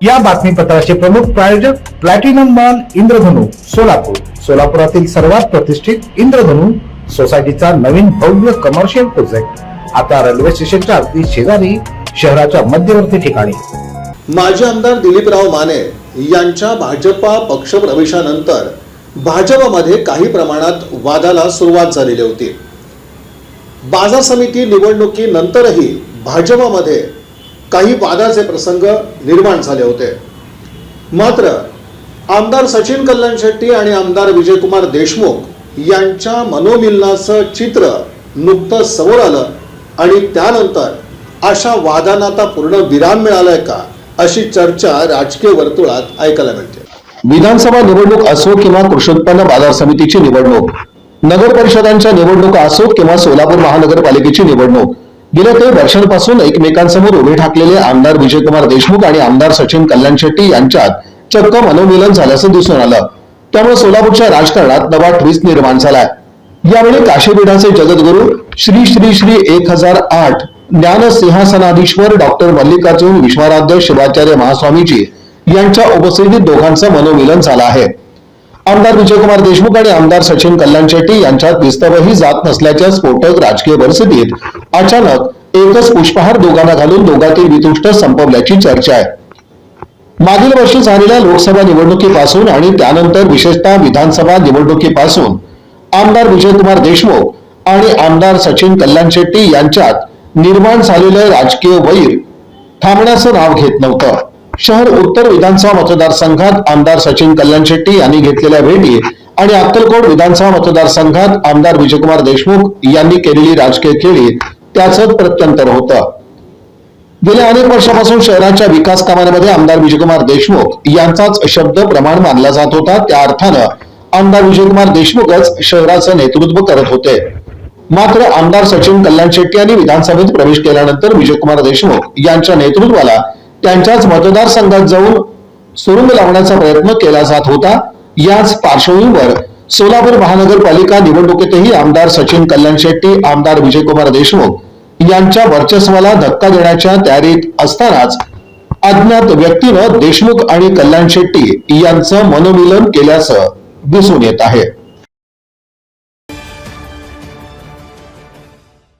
या बातमीपत्राचे प्रमुख प्रायोजक प्लॅटिनम मॉल इंद्रधनु सोलापूर. सोलापुरातील सर्वात प्रतिष्ठित इंद्रधनु सोसायटीचा नवीन भव्य कमर्शियल प्रोजेक्ट आता रेल्वे स्टेशनच्या अगदी शेजारी शहराच्या मध्यवर्ती ठिकाणी. माजी आमदार दिलीपराव माने यांच्या भाजपा पक्षप्रवेशानंतर भाजपमध्ये काही प्रमाणात वादाला सुरुवात झालेली होती. बाजार समिती निवडणुकीनंतरही भाजपमध्ये काही वादाचे प्रसंग निर्माण झाले होते. मात्र आमदार सचिन कल्याण शेट्टी आणि आमदार विजयकुमार देशमुख यांच्या मनोमिलनाचं चित्र नुकतंच समोर आलं आणि त्यानंतर अशा वादांना आता पूर्ण विराम मिळालाय का अशी चर्चा राजकीय वर्तुळात ऐकायला मिळते. विधानसभा निवडणूक असो किंवा कृषी उत्पन्न बाजार समितीची निवडणूक नगर परिषदांच्या निवडणुका असोत किंवा सोलापूर महानगरपालिकेची निवडणूक गेल्या काही वर्षांपासून एकमेकांसमोर उभे ठाकलेले आमदार विजयकुमार देशमुख आणि आमदार सचिन कल्याण शेट्टी यांच्यात चक्क मनोमिलन झाल्याचं दिसून आलं. त्यामुळे सोलापूरच्या राजकारणात नवा ट्विस्ट निर्माण झालाय. यावेळी काशीपीठाचे जगद्गुरु श्री श्री श्री एक हजार आठ ज्ञान सिंहासनाधीश्वर डॉक्टर मल्लिकार्जुन विश्वाराध्य शिवाचार्य महास्वामीजी यांच्या उपस्थितीत दोघांचं मनोमिलन झालं आहे. आमदार विजयकुमार देशमुख आणि आमदार सचिन कल्याण शेट्टी यांच्यात विस्तवही जात नसल्याच्या स्फोटक राजकीय परिस्थितीत अचानक एकच पुष्पहार दोघांना घालून दोघांतील वितुष्ट संपवल्याची चर्चा आहे. मागील वर्षी झालेल्या लोकसभा निवडणुकीपासून आणि त्यानंतर विशेषतः विधानसभा निवडणुकीपासून आमदार विजयकुमार देशमुख आणि आमदार सचिन कल्याण शेट्टी यांच्यात निर्माण झालेलं राजकीय वैर थांबण्याचं नाव घेत नव्हतं. शहर उत्तर विधानसभा मतदारसंघात आमदार सचिन कल्याण शेट्टी यांनी घेतलेल्या भेटी आणि अक्कलकोट विधानसभा मतदारसंघात आमदार विजयकुमार देशमुख यांनी केलेली राजकीय खेळी त्याच प्रत्यंतर होतं. गेल्या अनेक वर्षापासून शहराच्या विकास कामांमध्ये आमदार विजयकुमार देशमुख यांचाच शब्द प्रमाण मानला जात होता. त्या अर्थानं आमदार विजयकुमार देशमुखच शहराचं नेतृत्व करत होते. मात्र आमदार सचिन कल्याण शेट्टी यांनी विधानसभेत प्रवेश केल्यानंतर विजयकुमार देशमुख यांच्या नेतृत्वाला त्यांच्याच मतदारसंघात जाऊन सुरुंग लावण्याचा प्रयत्न केला जात होता. याच पार्श्वभूमीवर सोलापूर महानगरपालिका निवडणुकीतही आमदार सचिन कल्याण शेट्टी आमदार विजयकुमार देशमुख यांच्या वर्चस्वाला धक्का देण्याच्या तयारीत असतानाच अज्ञात व्यक्तीनं देशमुख आणि कल्याण शेट्टी यांचं मनोमिलन केल्याचं दिसून येत आहे.